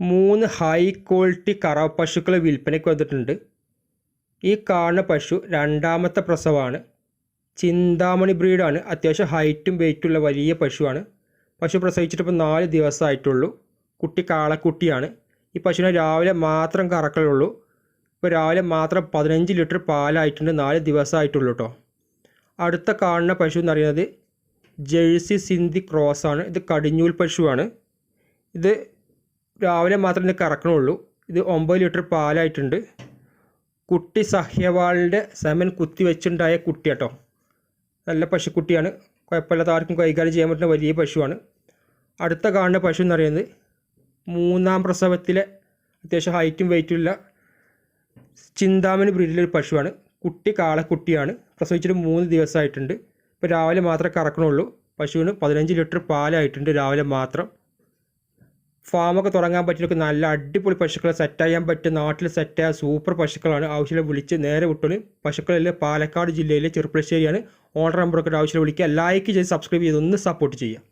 മൂന്ന് high quality കറാവ് പശുക്കൾ വിൽപ്പനയ്ക്ക് വന്നിട്ടുണ്ട്. ഈ കാണുന്ന പശു രണ്ടാമത്തെ പ്രസവമാണ് ചിന്താമണി ബ്രീഡാണ് അത്യാവശ്യം ഹൈറ്റും വെയിറ്റുള്ള വലിയ പശുവാണ്. പശു പ്രസവിച്ചിട്ട് ഇപ്പോൾ നാല് ദിവസമായിട്ടുള്ളൂ. കുട്ടി കാളക്കുട്ടിയാണ്. ഈ പശുവിനെ രാവിലെ മാത്രം കറക്കലുള്ളൂ. ഇപ്പോൾ രാവിലെ മാത്രം പതിനഞ്ച് ലിറ്റർ പാലായിട്ടുണ്ട്. നാല് ദിവസമായിട്ടുള്ളൂ കേട്ടോ അടുത്ത കാണുന്ന പശു എന്ന് പറയുന്നത് ജേഴ്സി സിന്ധി ആണ് ഇത് കടിഞ്ഞൂൽ പശുവാണ്. ഇത് രാവിലെ മാത്രമേ ഇത് കറക്കണുള്ളൂ. ഇത് ഒമ്പത് ലിറ്റർ പാലായിട്ടുണ്ട്. കുട്ടി സഹ്യവാളിന്റെ സെമൻ കുത്തി വെച്ചുണ്ടായ കുട്ടി കേട്ടോ നല്ല പശുക്കുട്ടിയാണ്. കുഴപ്പമില്ലാത്ത ആർക്കും കൈകാര്യം ചെയ്യാൻ പറ്റുന്ന വലിയ പശുവാണ്. അടുത്ത കാണുന്ന പശു എന്ന് പറയുന്നത് മൂന്നാം പ്രസവത്തിലെ അത്യാവശ്യം ഹൈറ്റും വെയിറ്റും ഉള്ള ചിന്താമണി ബ്രീഡിലൊരു പശുവാണ്. കുട്ടി കാളക്കുട്ടിയാണ്. പ്രസവിച്ചിട്ട് മൂന്ന് ദിവസമായിട്ടുണ്ട്. ഇപ്പോൾ രാവിലെ മാത്രമേ കറക്കണുള്ളൂ. പശുവിന് പതിനഞ്ച് ലിറ്റർ പാലായിട്ടുണ്ട് രാവിലെ മാത്രം. ഫാമൊക്കെ തുടങ്ങാൻ പറ്റിയൊക്കെ നല്ല അടിപൊളി പശുക്കളെ സെറ്റ് ചെയ്യാൻ പറ്റും നാട്ടിൽ സെറ്റ് ആയ സൂപ്പർ പശുക്കളാണ്. ആവശ്യം വിളിച്ച് നേരെ വിട്ടോളി. പശുക്കളിലെ പാലക്കാട് ജില്ലയിലെ ചെറുപ്പശ്ശേരിയാണ് ഓണർ നമ്പറൊക്കെ ആവശ്യം വിളിക്കുക. ലൈക്ക് ചെയ്ത് സബ്സ്ക്രൈബ് ചെയ്ത് ഒന്ന് സപ്പോർട്ട് ചെയ്യുക.